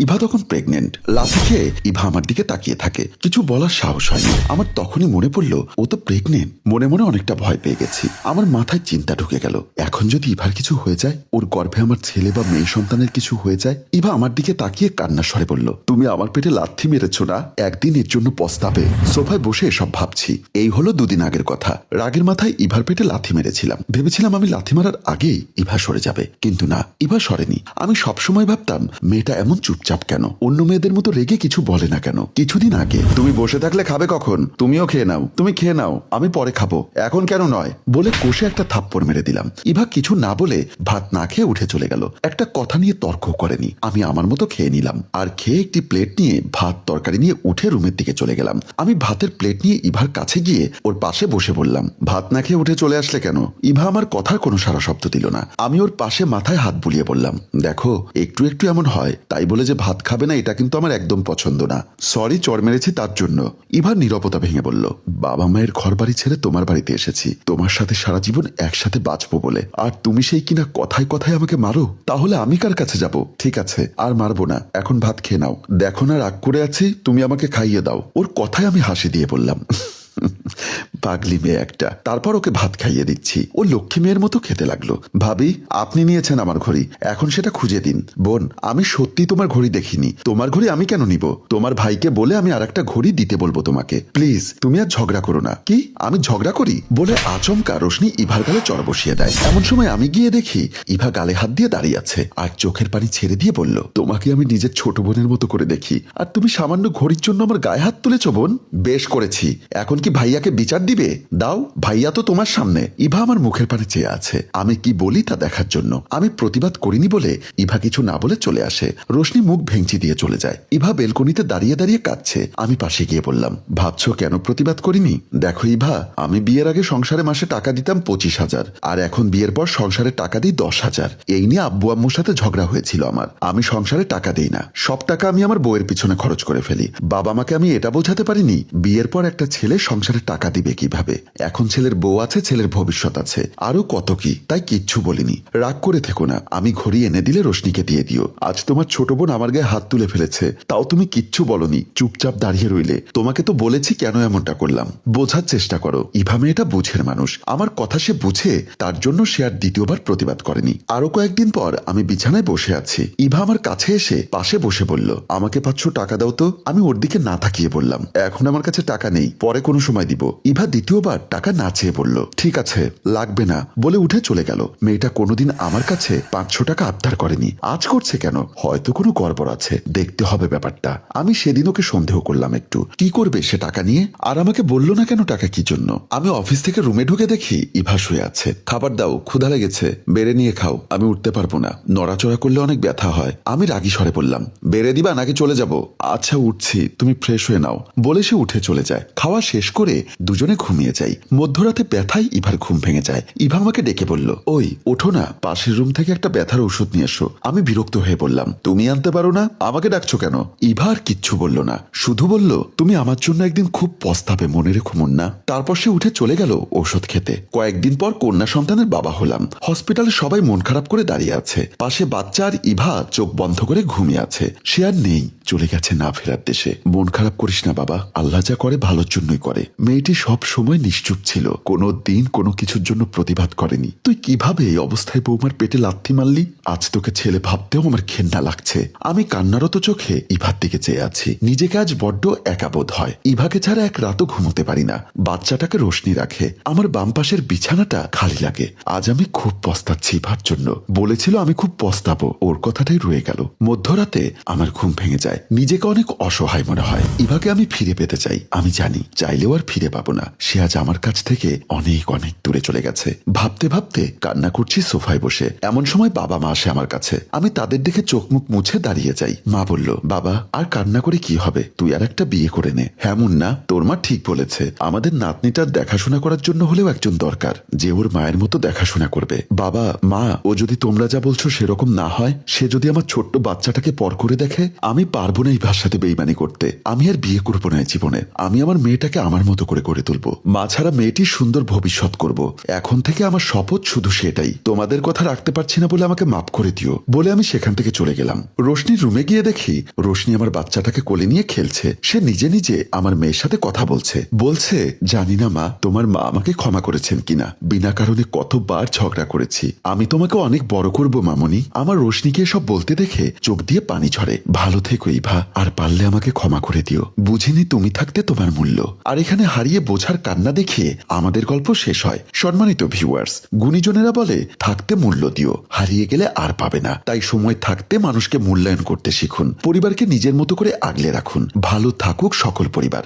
ইভা তখন প্রেগনেন্ট লাথি খেয়ে ইভা আমার দিকে তাকিয়ে থাকে। কিছু বলার সাহস হয়নি। আমার তখনই মনে পড়ল, ও তো প্রেগনেন্ট মনে মনে অনেকটা ভয় পেয়ে গেছি। আমার মাথায় চিন্তা ঢুকে গেল। এখন যদি ইভার কিছু হয়ে যায়, ওর গর্ভে আমার ছেলে বা মেয়ে সন্তানের কিছু হয়ে যায়, ইভা আমার দিকে তাকিয়ে কান্না স্বরে বলল, তুমি আমার পেটে লাথি মেরেছ না? একদিন এর জন্য পস্তাবে। সোফায় বসে এসব ভাবছি। এই হলো দুদিন আগের কথা। রাগের মাথায় ইভার পেটে লাথি মেরেছিলাম। ভেবেছিলাম আমি লাথি মারার আগেই ইভা সরে যাবে। কিন্তু না, ইভা সরেনি। আমি সবসময় ভাবতাম, মেয়েটা এমন চুপচাপ কেন? অন্য মেয়েদের মতো রেগে কিছু বলে না কেন? কিছুদিন আগে। তুমি বসে থাকলে খাবে কখন? তুমিও খেয়ে নাও। তুমি খেয়ে নাও। আমি পরে খাব। এখন কেন নয়? বলে কষে একটা থাপ্পড় মেরে দিলাম। ইভা কিছু না বলে ভাত না খেয়ে উঠে চলে গেল। একটা কথা নিয়ে তর্ক করেনি। আমি আমার মতো খেয়ে নিলাম। আর খেয়ে একটি প্লেট নিয়ে ভাত তরকারি নিয়ে উঠে রুমের দিকে চলে গেলাম। আমি ভাতের প্লেট নিয়ে ইভার কাছে গিয়ে ওর পাশে বসে বললাম ভাত না খেয়ে উঠে চলে আসলে কেন? ইভা আমার কথার কোনো সারা শব্দ দিল না। আমি ওর পাশে মাথায় হাত বুলিয়ে বললাম, দেখো, একটু একটু এমন হয়। তাই বলে যে ভাত খাবে না, এটা কিন্তু আমার একদম পছন্দ না। সরি চর মেরেছি তার জন্য। ইভার নীরবতা ভেঙে বলল, বাবা মায়ের ঘর বাড়ি ছেড়ে তোমার বাড়িতে এসেছি। তোমার সাথে সারা জীবন একসাথে বাঁচবো বলে। আর তুমি সেই কিনা কথায় কথায় আমাকে মারো? তাহলে আমি কার কাছে যাব? ঠিক আছে, আর মারবো না। এখন ভাত খেয়ে নাও। দেখো না রাগ করে আছি, তুমি আমাকে খাইয়ে দাও। ওর কথায় আমি হাসি দিয়ে বললাম। পাগলি মেয়ে একটা। তারপর ওকে ভাত খাইয়ে দিচ্ছি। ও লক্ষ্মী মেয়ের মতো খেতে লাগল। ভাবি, আপনি নিয়েছেন আমার ঘড়ি। এখন সেটা খুঁজে দিন। বোন, আমি সত্যি তোমার ঘড়ি দেখিনি। তোমার ঘড়ি আমি কেন নিব? তোমার ভাইকে বলে আমি আর একটা ঘড়ি দিতে বলব তোমাকে। প্লিজ, তুমি আর ঝগড়া করো না। কি? আমি ঝগড়া করি? বলে আচমকা রোশনি ইভার গালে চর বসিয়ে দেয়। এমন সময় আমি গিয়ে দেখি ইভা গালে হাত দিয়ে দাঁড়িয়ে আছে আর চোখের পানি ছেড়ে দিয়ে বলল, তোমাকে আমি নিজের ছোট বোনের মতো করে দেখি। আর তুমি সামান্য ঘড়ির জন্য আমার গায়ে হাত তুলেছ বোন? বেশ করেছি। এখন কি ভাইয়াকে বিচার দিবে? দাও, ভাইয়া তো তোমার সামনে। ইভা আমার মুখের পানে চেয়ে আছে। আমি কি বলি তা দেখার জন্য? আমি প্রতিবাদ করিনি বলে ইভা কিছু না বলে চলে আসে। রোশনি মুখ ভেঙচি দিয়ে চলে যায়। ইভা বেলকনিতে দাঁড়িয়ে দাঁড়িয়ে কাঁদছে। আমি পাশে গিয়ে বললাম, ভাবছ কেন প্রতিবাদ করিনি? দেখো ইভা, আমি বিয়ের আগে সংসারে মাসে টাকা দিতাম পঁচিশ হাজার, আর এখন বিয়ের পর সংসারে টাকা দিই দশ হাজার। এই নিয়ে আব্বু আম্মুর সাথে ঝগড়া হয়েছিল আমার। আমি সংসারে টাকা দিই না। সব টাকা আমি আমার বইয়ের পিছনে খরচ করে ফেলি। বাবা মাকে আমি এটা বোঝাতে পারিনি। বিয়ের পর একটা ছেলে সংসারে টাকা দিবে কীভাবে? এখন ছেলের বউ আছে, ছেলের ভবিষ্যৎ আছে। আরও কত কি? তাই কিচ্ছু বলিনি। রাগ করে থেকো না। আমি ঘড়ি এনে দিলে রোশনিকে দিয়ে দিও। আজ তোমার ছোট বোন আমার গায়ে হাত তুলে ফেলেছে। তাও তুমি কিচ্ছু বলনি। চুপচাপ দাঁড়িয়ে রইলে। তোমাকে তো বলেছি কেন এমনটা করলাম? বোঝার চেষ্টা করো। ইভা মেয়েটা বুঝের মানুষ। আমার কথা সে বুঝে, তার জন্য সে আর দ্বিতীয়বার প্রতিবাদ করেনি। আরও কয়েকদিন পর আমি বিছানায় বসে আছি। ইভা আমার কাছে এসে পাশে বসে বলল, আমাকে পাচ্ছ টাকা দাও তো। আমি ওর দিকে না তাকিয়ে বললাম, এখন আমার কাছে টাকা নেই। পরে কোনো সময় দিব। ইভা দ্বিতীয়বার টাকা না চেয়ে বলল, ঠিক আছে, লাগবে না। বলে উঠে চলে গেল। মেয়েটা কোনোদিন আমার কাছে পাঁচশো টাকা আবদার করেনি। আজ করছে কেন? হয়তো কোনো গড়বড় আছে। দেখতে হবে ব্যাপারটা। আমি সেদিন ওকে সন্দেহ করলাম একটু। কি করবে সে টাকা নিয়ে? আর আমাকে বলল না কেন টাকা কি জন্য? আমি অফিস থেকে রুমে ঢুকে দেখি ইভা শুয়ে আছে। খাবার দাও, ক্ষুধা লেগেছে। বেড়ে নিয়ে খাও, আমি উঠতে পারব না। নড়াচড়া করলে অনেক ব্যথা হয়। আমি রাগি স্বরে বললাম, বেড়ে দিবা নাকি চলে যাব? আচ্ছা উঠছি। তুমি ফ্রেশ হয়ে নাও। বলে সে উঠে চলে যায়। খাওয়া শেষ করে দুজনে ঘুমিয়ে যাই। মধ্যরাতে ব্যথায় ইভার ঘুম ভেঙে যায়। ইভা আমাকে ডেকে বলল, ওই, ওঠো না, পাশের রুম থেকে একটা ব্যথার ওষুধ নিয়ে এসো। আমি বিরক্ত হয়ে বললাম, তুমি আনতে পারো না? আমাকে ডাকছো কেন? ইভা আর কিচ্ছু বলল না। শুধু বলল, তুমি আমার জন্য একদিন খুব পস্তাবে মনে রেখো মুন্না। তারপর সে উঠে চলে গেল ওষুধ খেতে। কয়েকদিন পর কন্যা সন্তানের বাবা হলাম। হসপিটালে সবাই মন খারাপ করে দাঁড়িয়ে আছে। পাশে বাচ্চা আর ইভা চোখ বন্ধ করে ঘুমিয়ে আছে। সে আর নেই, চলে গেছে না ফেরার দেশে। মন খারাপ করিস না বাবা, আল্লাহ যা করে ভালোর জন্যই করে। মেয়েটি সব সময় নিশ্চুপ ছিল। কোনো দিন কোনো কিছুর জন্য প্রতিবাদ করেনি। তুই কীভাবে এই অবস্থায় বৌমার পেটে লাথি মারলি? আজ তোকে ছেলে ভাবতেও আমার ঘেন্না লাগছে। আমি কান্নারত চোখে ইভার দিকে চেয়ে আছি। নিজেকে আজ বড্ড একাবোধ হয়। ইভাকে ছাড়া এক রাতও ঘুমোতে পারি না। বাচ্চাটাকে রোশনি রাখে। আমার বাম পাশের বিছানাটা খালি লাগে। আজ আমি খুব পস্তাচ্ছি ইভার জন্য। বলেছিল আমি খুব পস্তাবো। ওর কথাটাই রয়ে গেল। মধ্যরাতে আমার ঘুম ভেঙে যায়। নিজেকে অনেক অসহায় মনে হয়। ইভাকে আমি ফিরে পেতে চাই। আমি জানি, চাইলেও আর পাবো না। সে আজ আমার কাছ থেকে অনেক অনেক দূরে চলে গেছে। ভাবতে ভাবতে কান্না করছি সোফায় বসে। এমন সময় বাবা মা আসে আমার কাছে। আমি তাদের দেখে চোখ মুখ মুছে দাঁড়িয়ে যাই। মা বলল, বাবা, আর কান্না করে কি হবে? তুই আর একটা বিয়ে করে নে। হ্যাঁ মুন্না, তোর মা ঠিক বলেছে। আমাদের নাতনিটার দেখাশোনা করার জন্য হলেও একজন দরকার। যে ওর মায়ের মতো দেখাশোনা করবে। বাবা, মা, ও যদি তোমরা যা বলছো সেরকম না হয়, সে যদি আমার ছোট্ট বাচ্চাটাকে পর করে দেখে, আমি পারব না এই ভাষাতে বেইমানি করতে। আমি আর বিয়ে করব না জীবনে। আমি আমার মেয়েটাকে আমার মতো করে গড়ে তুলব। মা ছাড়া মেয়েটির সুন্দর ভবিষ্যৎ করব। এখন থেকে আমার শপথ শুধু সেটাই। তোমাদের কথা রাখতে পারছি না বলে আমাকে মাফ করে দিও। বলে আমি সেখান থেকে চলে গেলাম। রোশনির রুমে গিয়ে দেখি, রোশনি আমার বাচ্চাটাকে কোলে নিয়ে খেলছে। সে নিজে নিজে আমার মেয়ের সাথে কথা বলছে। বলছে, জানি না মা, তোমার মা আমাকে ক্ষমা করেছেন কিনা। বিনা কারণে কতবার ঝগড়া করেছি। আমি তোমাকে অনেক বড় করব মামনি। আমার রোশনিকে সব বলতে দেখে চোখ দিয়ে পানি ঝরে। ভালো থেকো ইভা, আর পারলে আমাকে ক্ষমা করে দিও। বুঝিনি তুমি থাকতে তোমার মূল্য। আর এখানে হারিয়ে বোঝার কান্না দেখে আমাদের গল্প শেষ হয়। সম্মানিত ভিউয়ার্স গুণীজনেরা বলে, থাকতে মূল্য দিও হারিয়ে গেলে আর পাবে না। তাই সময় থাকতে মানুষকে মূল্যায়ন করতে শিখুন। পরিবারকে নিজের মতো করে আগলে রাখুন। ভালো থাকুক সকল পরিবার।